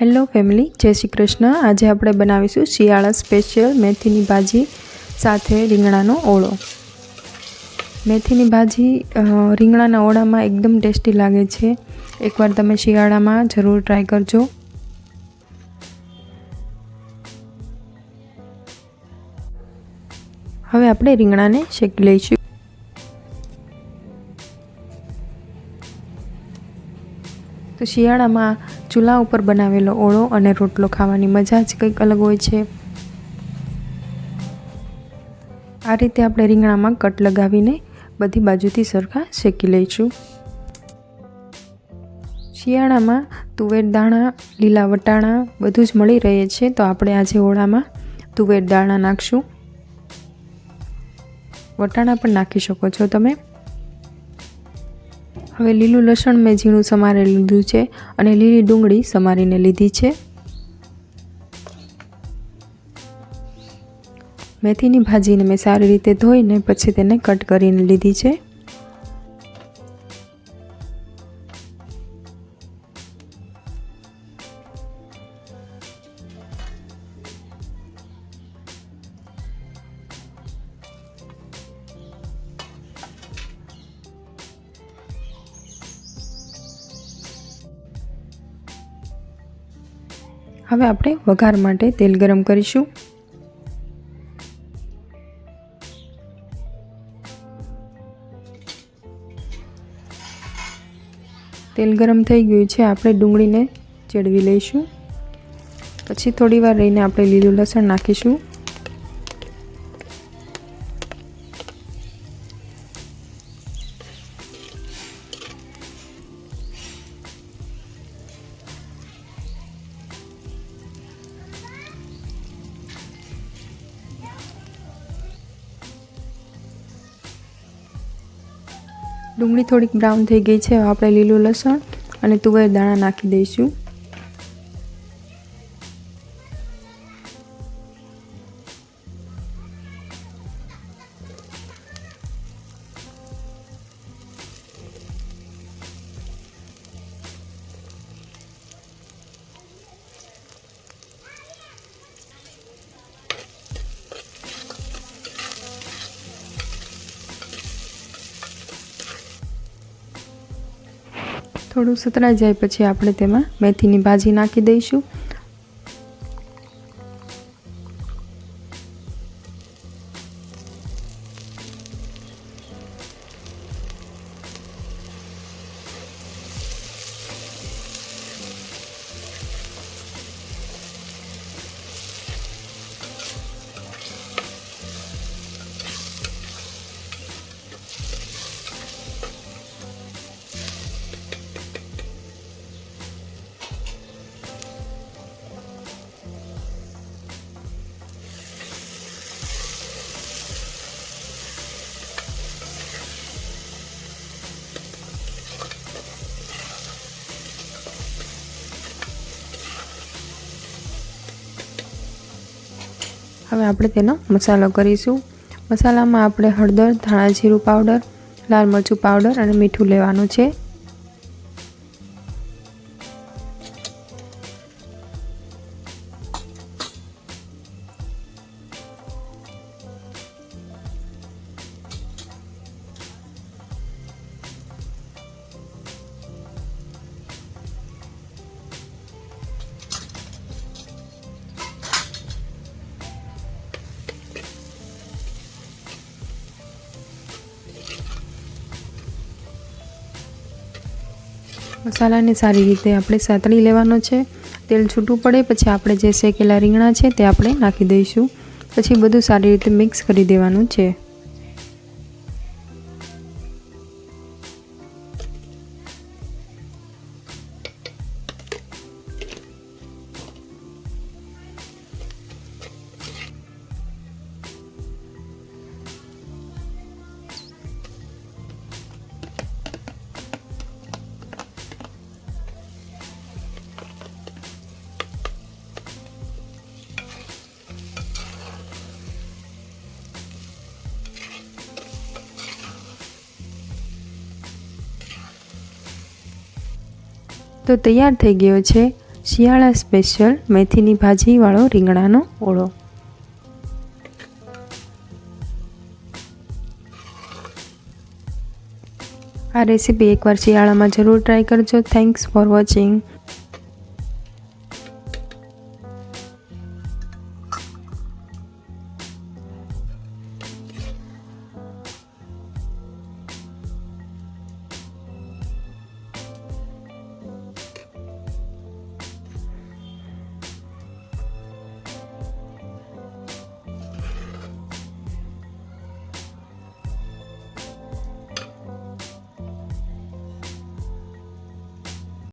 Hello family, જય શ્રી કૃષ્ણ. આજે આપણે બનાવીશું શિયાળા સ્પેશિયલ મેથીની ભાજી સાથે રીંગણાનો ઓળો. મેથીની ભાજી રીંગણાના ઓળામાં એકદમ ટેસ્ટી લાગે છે. એકવાર તમે શિયાળામાં જરૂર ટ્રાય કરજો. હવે આપણે રીંગણાને શેકી લઈશું. તો શિયાળામાં ચૂલા ઉપર બનાવેલો ઓળો અને રોટલો ખાવાની મજા જ કંઈક અલગ હોય છે. આ રીતે આપણે રીંગણામાં કટ લગાવીને બધી બાજુથી સરખા શેકી લઈશું. શિયાળામાં તુવેર દાણા, લીલા વટાણા બધું જ મળી રહે છે, તો આપણે આજે ઓળામાં તુવેર દાણા નાખશું. વટાણા પણ નાખી શકો છો તમે. હવે લીલું લસણ મેં ઝીણું સમારે લીધું છે અને લીલી ડુંગળી સમારીને લીધી છે. મેથીની ભાજીને મેં સારી રીતે ધોઈને પછી તેને કટ કરીને લીધી છે. હવે આપણે વઘાર માટે તેલ ગરમ કરીશું. તેલ ગરમ થઈ ગયું છે, આપણે ડુંગળીને ચેડવી લઈશું. પછી થોડી વાર રહીને આપણે લીલું લસણ નાખીશું. ડુંગળી થોડીક બ્રાઉન થઈ ગઈ છે, હવે આપણે લીલું લસણ અને તુવેર દાણા નાખી દઈશું. થોડું સતરાઈ જાય પછી આપણે તેમાં મેથીની ભાજી નાખી દઈશું. હવે આપણે તેનો મસાલો કરીશું. મસાલામાં આપણે હળદર ધાણા જીરું પાવડર લાલ મરચું પાવડર અને મીઠું લેવાનું છે. મસાલાને સારી રીતે આપણે સાતળી લેવાનો છે. તેલ છૂટું પડે, પછી આપણે જે શેકેલા રીંગણા છે તે આપણે નાખી દઈશું. પછી બધું સારી રીતે મિક્સ કરી દેવાનું છે. તો તૈયાર થઈ ગયો છે શિયાળા સ્પેશિયલ મેથીની ભાજીવાળો રીંગણાનો ઓળો. આ રેસીપી એકવાર શિયાળામાં જરૂર ટ્રાય કરજો. Thanks for watching